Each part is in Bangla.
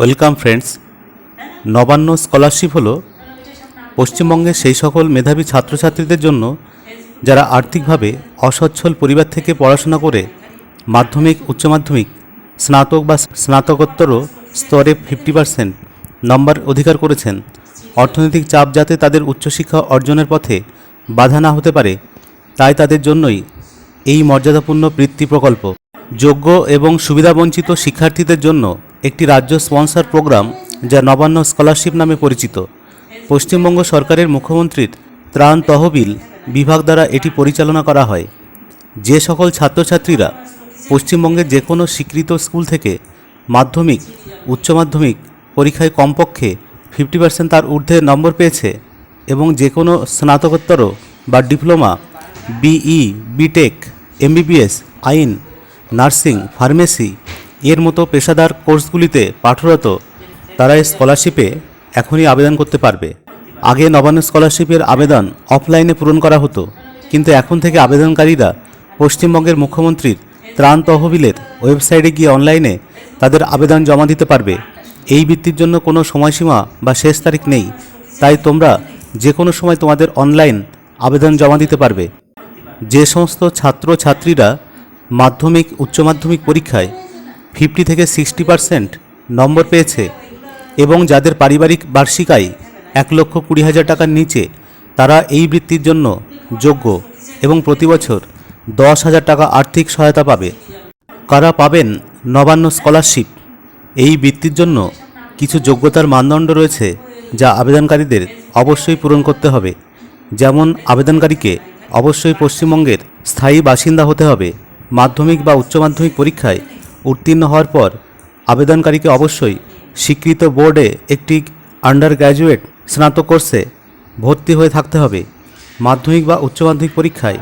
Welcome friends. নবান্ন স্কলারশিপ হলো পশ্চিমবঙ্গের সেই সকল মেধাবী ছাত্রছাত্রীদের জন্য যারা আর্থিকভাবে অসচ্ছল পরিবার থেকে পড়াশোনা করে মাধ্যমিক, উচ্চ মাধ্যমিক, স্নাতক বা স্নাতকোত্তর স্তরে ফিফটি পার্সেন্ট নম্বর অধিকার করেছেন। অর্থনৈতিক চাপ যাতে তাদের উচ্চশিক্ষা অর্জনের পথে বাধা না হতে পারে, তাই তাদের জন্যই এই মর্যাদাপূর্ণ বৃত্তি প্রকল্প। যোগ্য এবং সুবিধাবঞ্চিত শিক্ষার্থীদের জন্য একটি রাজ্য স্পন্সর প্রোগ্রাম যা নবান্ন স্কলারশিপ নামে পরিচিত। পশ্চিমবঙ্গ সরকারের মুখ্যমন্ত্রীর ত্রাণ তহবিল বিভাগ দ্বারা এটি পরিচালনা করা হয়। যে সকল ছাত্রছাত্রীরা পশ্চিমবঙ্গের যে কোনো স্বীকৃত স্কুল থেকে মাধ্যমিক, উচ্চ মাধ্যমিক পরীক্ষায় কমপক্ষে ফিফটি পার্সেন্ট তার ঊর্ধ্বে নম্বর পেয়েছে এবং যে কোনো স্নাতকোত্তর বা ডিপ্লোমা, বিই, বিটেক, এমবিবিএস, আইন, নার্সিং, ফার্মেসি এর মতো পেশাদার কোর্সগুলিতে পাঠরত তারা স্কলারশিপে এখনই আবেদন করতে পারবে। আগে নবান্ন স্কলারশিপের আবেদন অফলাইনে পূরণ করা হতো, কিন্তু এখন থেকে আবেদনকারীরা পশ্চিমবঙ্গের মুখ্যমন্ত্রীর ত্রাণ তহবিলের ওয়েবসাইটে গিয়ে অনলাইনে তাদের আবেদন জমা দিতে পারবে। এই বৃত্তির জন্য কোনো সময়সীমা বা শেষ তারিখ নেই, তাই তোমরা যে কোনো সময় তোমাদের অনলাইন আবেদন জমা দিতে পারবে। যে সমস্ত ছাত্র ছাত্রীরা মাধ্যমিক, উচ্চ মাধ্যমিক পরীক্ষায় ফিফটি থেকে সিক্সটি পার্সেন্ট নম্বর পেয়েছে এবং যাদের পারিবারিক বার্ষিক আয় এক লক্ষ কুড়ি হাজার টাকার নিচে, তারা এই বৃত্তির জন্য যোগ্য এবং প্রতি বছর দশ হাজার টাকা আর্থিক সহায়তা পাবে। কারা পাবেন নবান্ন স্কলারশিপ? এই বৃত্তির জন্য কিছু যোগ্যতার মানদণ্ড রয়েছে যা আবেদনকারীদের অবশ্যই পূরণ করতে হবে। যেমন আবেদনকারীকে অবশ্যই পশ্চিমবঙ্গের স্থায়ী বাসিন্দা হতে হবে। মাধ্যমিক বা উচ্চ মাধ্যমিক পরীক্ষায় উত্তীর্ণ হওয়ার পর আবেদনকারীকে অবশ্যই স্বীকৃত বোর্ডে একটি আন্ডার গ্র্যাজুয়েট স্নাতক কোর্সে ভর্তি হয়ে থাকতে হবে। মাধ্যমিক বা উচ্চ মাধ্যমিক পরীক্ষায়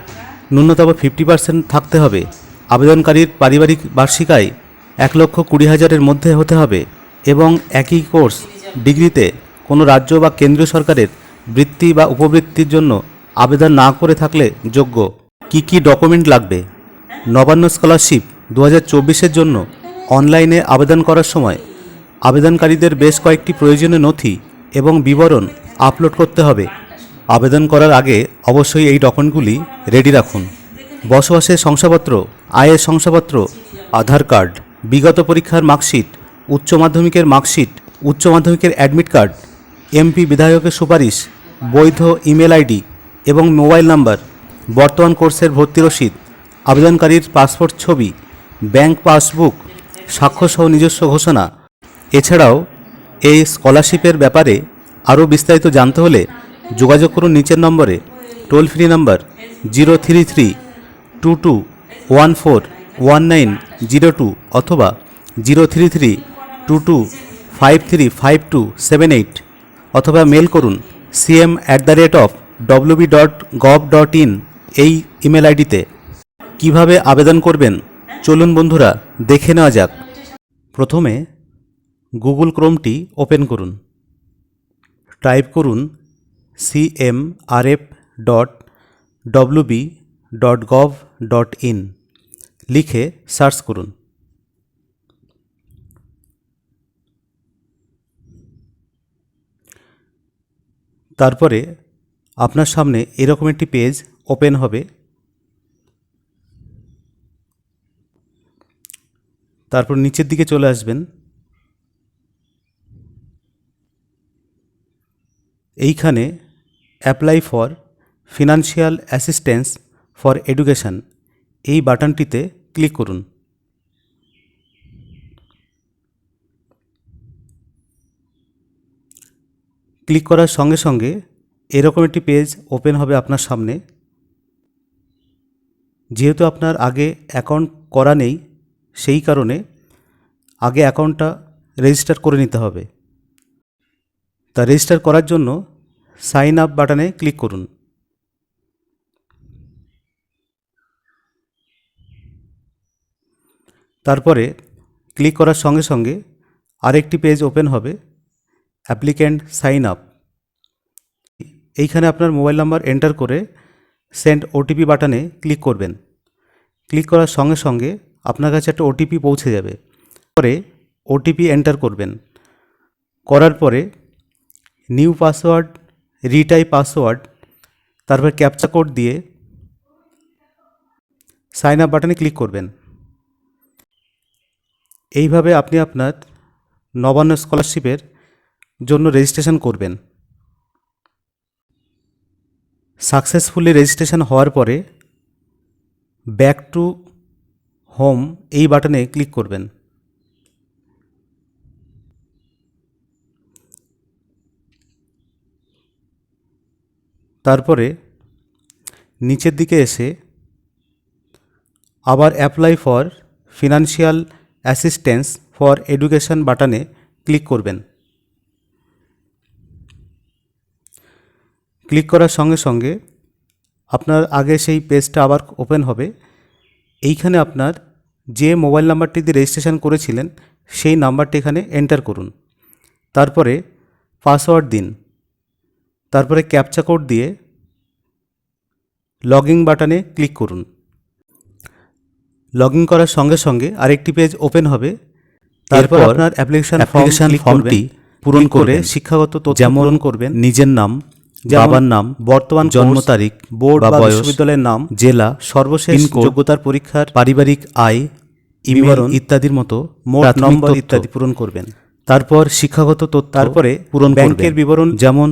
ন্যূনতম ফিফটি পার্সেন্ট থাকতে হবে। আবেদনকারীর পারিবারিক বার্ষিক আয় এক লক্ষ কুড়ি হাজারের মধ্যে হতে হবে এবং একই কোর্স ডিগ্রিতে কোনো রাজ্য বা কেন্দ্রীয় সরকারের বৃত্তি বা উপবৃত্তির জন্য আবেদন না করে থাকলে যোগ্য। কি কি ডকুমেন্ট লাগবে? নবান্ন স্কলারশিপ দু হাজার জন্য অনলাইনে আবেদন করার সময় আবেদনকারীদের বেশ কয়েকটি প্রয়োজনীয় নথি এবং বিবরণ আপলোড করতে হবে। আবেদন করার আগে অবশ্যই এই ডকুমেন্টগুলি রেডি রাখুন। বসবাসের শংসাপত্র, আয়ের শংসাপত্র, আধার কার্ড, বিগত পরীক্ষার মার্কশিট, উচ্চ মাধ্যমিকের মার্কশিট, উচ্চ মাধ্যমিকের অ্যাডমিট কার্ড, এমপি বিধায়কের সুপারিশ, বৈধ ইমেল আইডি এবং মোবাইল নাম্বার, বর্তমান কোর্সের ভর্তি রসিদ, আবেদনকারীর পাসপোর্ট ছবি ব্যাংক পাসবুক স্বাক্ষরসহ নিজস্ব ঘোষণা। এছাড়াও, এই স্কলারশিপের ব্যাপারে আরও বিস্তারিত জানতে হলে যোগাযোগ করুন নিচের নম্বরে, toll free number zero three three two two one four one nine zero two অথবা zero three three two two five three five two seven eight অথবা মেল করুন CM at the rate of WB dot gov dot in এই ইমেল আইডিতে। কীভাবে আবেদন করবেন? চলুন বন্ধুরা, দেখে নেওয়া যাক। প্রথমে গুগল ক্রোমটি ওপেন করুন। টাইপ করুন CMRF dot WB dot gov dot in লিখে সার্চ করুন। তারপরে আপনার সামনে এরকম একটি পেজ ওপেন হবে। তারপর নিচের দিকে চলে আসবেন। এইখানে apply for financial assistance for education এই বাটনটিতে ক্লিক করুন। ক্লিক করার সঙ্গে সঙ্গে এরকম একটি পেজ ওপেন হবে আপনার সামনে। যেহেতু আপনার আগে অ্যাকাউন্ট করা নেই সেই কারণে আগে অ্যাকাউন্টটা রেজিস্টার করে নিতে হবে। তা রেজিস্টার করার জন্য সাইন আপ বাটনে ক্লিক করুন। তারপরে ক্লিক করার সঙ্গে সঙ্গে আরেকটি পেজ ওপেন হবে অ্যাপ্লিক্যান্ট সাইন আপ এইখানে আপনার মোবাইল নাম্বার এন্টার করে সেন্ড ওটিপি বাটনে ক্লিক করবেন। ক্লিক করার সঙ্গে সঙ্গে আপনার কাছে একটা ওটিপি পৌঁছে যাবে। পরে ওটিপি এন্টার করবেন। করার পরে নিউ পাসওয়ার্ড রিটাই পাসওয়ার্ড তারপর ক্যাপচা কোড দিয়ে সাইন আপ বাটনে ক্লিক করবেন। এইভাবে আপনি আপনার নবান্ন স্কলারশিপের জন্য রেজিস্ট্রেশন করবেন। সাকসেসফুলি রেজিস্ট্রেশন হওয়ার পরে ব্যাক টু হোম এই বাটনে ক্লিক করবেন। তারপরে নিচের দিকে এসে আবার apply for financial assistance for education বাটনে ক্লিক করবেন। ক্লিক করার সঙ্গে সঙ্গে আপনার আগে সেই পেজটা আবার ওপেন হবে। এইখানে আপনার যে মোবাইল নাম্বারটি দিয়ে রেজিস্ট্রেশন করেছিলেন সেই নাম্বারটি এখানে এন্টার করুন। তারপরে পাসওয়ার্ড দিন। তারপরে ক্যাপচা কোড দিয়ে লগইন বাটনে ক্লিক করুন। লগইন করার সঙ্গে সঙ্গে আরেকটি পেজ ওপেন হবে। তারপর আপনার অ্যাপ্লিকেশন application ফর্মটি পূরণ করে শিক্ষাগত তথ্য যেমন করবেন। নিজের নাম বাবার নাম বর্তমান জন্ম তারিখ বোর্ড বা বিশ্ববিদ্যালয়ের নাম জেলা সর্বশেষ যোগ্যতার পরীক্ষার পারিবারিক আয় বিবরণ, ইত্যাদির মতো মোট নম্বর ইত্যাদি পূরণ করবেন। তারপর শিক্ষাগত তথ্য তারপরে পূরণ ব্যাংকের। বিবরণ যেমন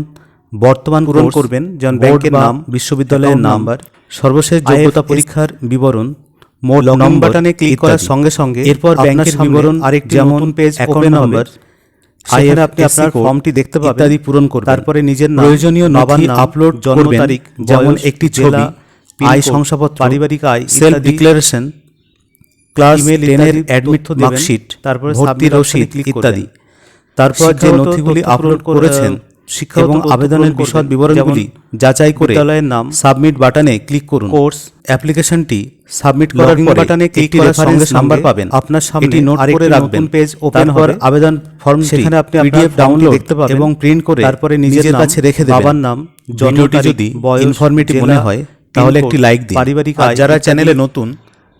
বর্তমান পূরণ করবেন যেমন ব্যাংকের নাম বিশ্ববিদ্যালয়ের নাম্বার, সর্বশেষ যোগ্যতা পরীক্ষার বিবরণ মোট নম্বর বাটনে ক্লিক করার সঙ্গে সঙ্গে এরপর ব্যাংকের বিবরণ আরেকটি যেমন পেজ অ্যাকাউন্ট ওপেন হবে। নাম্বার সেখানে আপনি আপনার ফর্মটি দেখতে পাবেন। ইত্যাদি পূরণ করবেন। তারপরে নিজের প্রয়োজনীয় নাম, আপলোড জন্ম তারিখ যেমন একটি ছবি আয় শংসাপত্র পারিবারিক আয় সেলফ ইত্যাদি। ডিক্লারেশন ক্লাস টেনের অ্যাডমিট মার্কশিট তারপরে ভর্তির রসিদ ইত্যাদি। তারপর যে নথিগুলি আপলোড করেছেন শিক্ষা এবং আবেদনের বিশদ বিবরণগুলি যাচাই করে বিদ্যালয়ের নাম, সাবমিট বাটনে ক্লিক করুন। কোর্স, অ্যাপ্লিকেশনটি সাবমিট করার পরে বাটনে ক্লিক করার সঙ্গে নাম্বার পাবেন। আপনার সামনে নোট করে নতুন রাখবেন। পেজ ওপেন হবে। আবেদন ফর্ম সেখানে আপনি পিডিএফ ডাউনলোড দেখতে পাবেন। এবং প্রিন্ট করে তারপরে নিজের কাছে রেখে দেবেন। বাবার নাম, জন্ম ভিডিওটি তারিখ, যদি ইনফরমেটিভ মনে হয় তাহলে একটি লাইক দিন। পারিবারিক যারা চ্যানেলে নতুন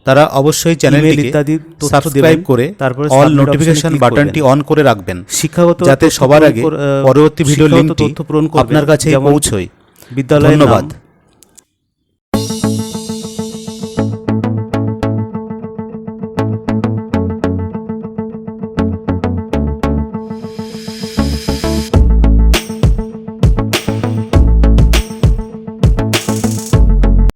তারা অবশ্যই চ্যানেল ইত্যাদি সাবস্ক্রাইব করে তারপরে অল নোটিফিকেশন বাটনটি অন করে রাখবেন। শিক্ষাগত যাতে সবার আগে পরবর্তী ভিডিও লিঙ্কটি তথ্য পূরণ আপনার কাছে পৌঁছয়। বিদ্যালয়ের ধন্যবাদ।